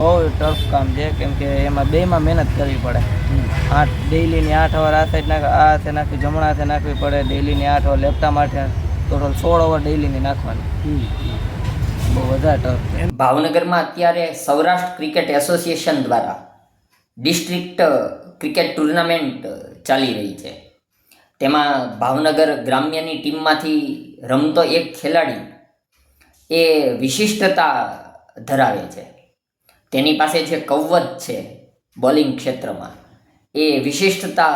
બહુ ટફ કામ છે કેમ કે એમાં બેમાં મહેનત કરવી પડે. આઠ ડેઈલીની આઠ અવર આ સાઈડ નાખ આ હાથે નાખવી જમણા હાથે નાખવી પડે ડેઈલીની આઠ અવર લેફ્ટા માટે ટોટલ સોળ અવર ડેઈલીની નાખવાની. બહુ વધારે ટફ ભાવનગરમાં અત્યારે સૌરાષ્ટ્ર ક્રિકેટ એસોસિએશન દ્વારા ડિસ્ટ્રિક્ટ ક્રિકેટ ટુર્નામેન્ટ ચાલી રહી છે. તેમાં ભાવનગર ગ્રામ્યની ટીમમાંથી રમતો એક ખેલાડી એ વિશિષ્ટતા ધરાવે છે. તેની પાસે જે કૌવત છે બોલિંગ ક્ષેત્રમાં, એ વિશિષ્ટતા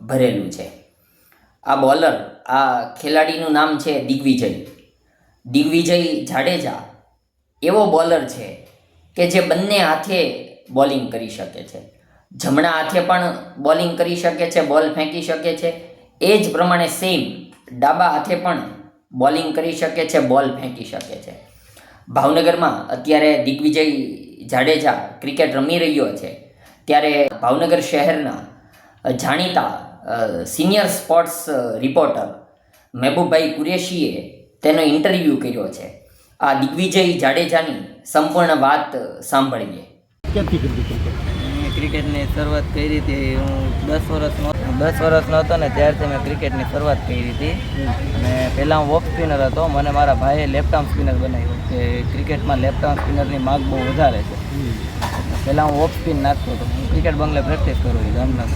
ભરેલું છે. આ બોલર, આ ખેલાડીનું નામ છે દિગ્વિજય. દિગ્વિજય જાડેજા એવો બોલર છે કે જે બંને હાથે બોલિંગ કરી શકે છે. જમણા હાથે પણ બોલિંગ કરી શકે છે, બોલ ફેંકી શકે છે. એ જ પ્રમાણે સેમ ડાબા હાથે પણ બોલિંગ કરી શકે છે, બોલ ફેંકી શકે છે. ભાવનગરમાં અત્યારે દિગ્વિજય જાડેજા ક્રિકેટ રમી રહ્યો છે, ત્યારે ભાવનગર શહેરના જાણીતા સિનિયર સ્પોર્ટ્સ રિપોર્ટર મહેબૂબભાઈ કુરેશીએ તેનો ઇન્ટરવ્યૂ કર્યો છે. આ દિગ્વિજય જાડેજાની સંપૂર્ણ વાત સાંભળીએ. ક્રિકેટની શરૂઆત કરી હતી. હું દસ વર્ષનો દસ વર્ષનો હતો ને ત્યારથી મેં ક્રિકેટની શરૂઆત કરી હતી. અને પહેલાં હું ઓફ સ્પિનર હતો. મને મારા ભાઈએ લેફ્ટ સ્પિનર બનાવ્યું કે ક્રિકેટમાં લેફ્ટ સ્પિનરની માગ બહુ વધારે છે. પહેલાં હું ઓફ સ્પિન નાખતો હતો. હું ક્રિકેટ બંગલે પ્રેક્ટિસ કરું છું જામનગર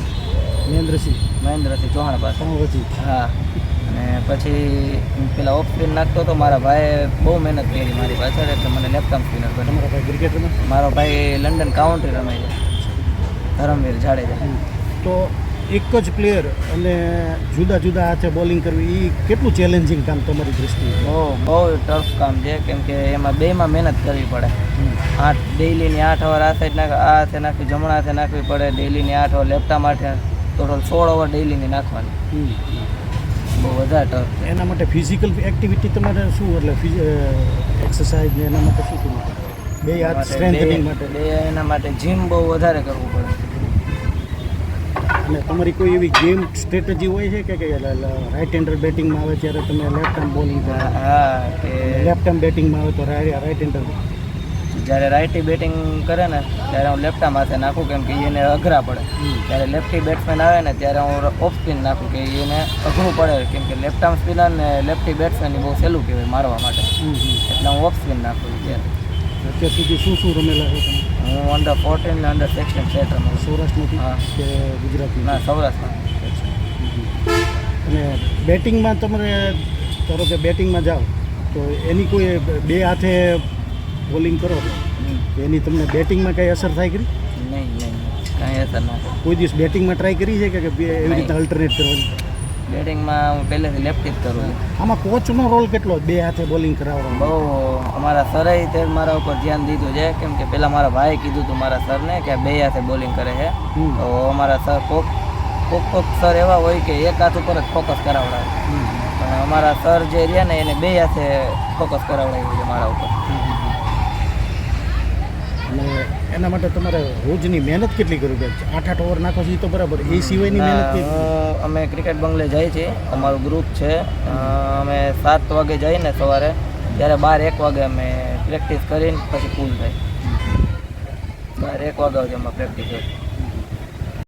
મહેન્દ્રસિંહ. મહેન્દ્રસિંહ ચૌહાણ પાસે. હા અને પછી પેલા ઓફ સ્પિન નાખતો હતો. મારા ભાઈએ બહુ મહેનત કરી મારી પાછળ એટલે મને લેફ્ટ સ્પિનર પાસે ક્રિકેટ મારો ભાઈ લંડન કાઉન્ટ્રી રમાય છે. ધરમવીર જાડેજા. તો એક જ પ્લેયર અને જુદા જુદા હાથે બોલિંગ કરવી એ કેટલું ચેલેન્જિંગ કામ તમારી દૃષ્ટિએ બહુ બહુ ટફ કામ છે કેમ કે એમાં બેમાં મહેનત કરવી પડે. આઠ ડેઈલીની આઠ ઓવર આ સાઈડ નાખ આ હાથે નાખવી જમણા હાથે નાખવી પડે ડેઈલીની આઠ ઓવર લેફ્ટા માટે ટોટલ સોળ અવર ડેઈલીની નાખવાની. બહુ વધારે ટફ એના માટે ફિઝિકલ એક્ટિવિટી તમારે શું એટલે એક્સરસાઇઝ ને એના માટે શું કરવું પડે? બે હાથ સ્ટ્રેન્થનિંગ માટે બે એના માટે જીમ બહુ વધારે કરવું પડે. અને તમારી કોઈ એવી ગેમ સ્ટ્રેટેજી હોય છે કે કે રાઈટ હેન્ડર બેટિંગમાં આવે ત્યારે તમે લેફ્ટ હેન્ડ બોલિંગ કરો હા કે લેફ્ટ હેન્ડ બેટિંગમાં આવે તો રાઈટ હેન્ડર જ્યારે રાઇટી બેટિંગ કરે ને ત્યારે હું લેફ્ટા માથે નાખું કેમ કે એને અઘરા પડે. જ્યારે લેફ્ટી બેટ્સમેન આવે ને ત્યારે હું ઓફ સ્પિન નાખું કે એને અઘરું પડે કેમ કે લેફ્ટ આર્મ સ્પિનર ને લેફ્ટી બેટ્સમેન બહુ સહેલું કહેવાય મારવા માટે. એટલે હું ઓફ સ્પિન નાખું ત્યારે. અત્યાર સુધી શું શું રમેલા છે તમે? હું અંડર ફોર્ટીન ને અંડર સિક્સટીન સેટ રમું છું. સૌરાષ્ટ્રમાંથી હા. કે ગુજરાતમાં? ના સૌરાષ્ટ્રમાં. અને બેટિંગમાં તમારે ધારો કે બેટિંગમાં જાઓ તો એની કોઈ બે હાથે બોલિંગ કરો તો એની તમને બેટિંગમાં કંઈ અસર થાય કરી નહીં નહીં કાંઈ અસર ના કોઈ દિવસ બેટિંગમાં ટ્રાય કરી છે કે એવી. રીતે અલ્ટરનેટ કરવાની? બેટિંગમાં હું પહેલેથી લેફ્ટી જ કરું છું. આમાં કોચનો રોલ કેટલો? બે હાથે બોલિંગ કરાવવાનો. બહુ અમારા સરે તે મારા ઉપર ધ્યાન દીધું છે. કેમ કે પહેલાં મારા ભાઈએ કીધું હતું મારા સરને કે આ બે હાથે બોલિંગ કરે છે. તો અમારા સર કોક કોક કોક સર એવા હોય કે એક હાથ ઉપર જ ફોકસ કરાવડાવે. પણ અમારા સર જે રહ્યા ને એને બે હાથે ફોકસ કરાવડાવ્યું છે મારા ઉપર. એના માટે તમારે રોજની મહેનત કેટલી કરવી પડે? આઠ આઠ ઓવર નાખો છો એ તો બરાબર. એ સિવાયની મહેનત અમે ક્રિકેટ બંગલે જઈએ છીએ. અમારું ગ્રુપ છે. અમે સાત વાગે જઈએ ને સવારે ત્યારે બાર એક વાગે અમે પ્રેક્ટિસ કરીને પછી પૂલ થાય. બાર એક વાગે અમે પ્રેક્ટિસ હોય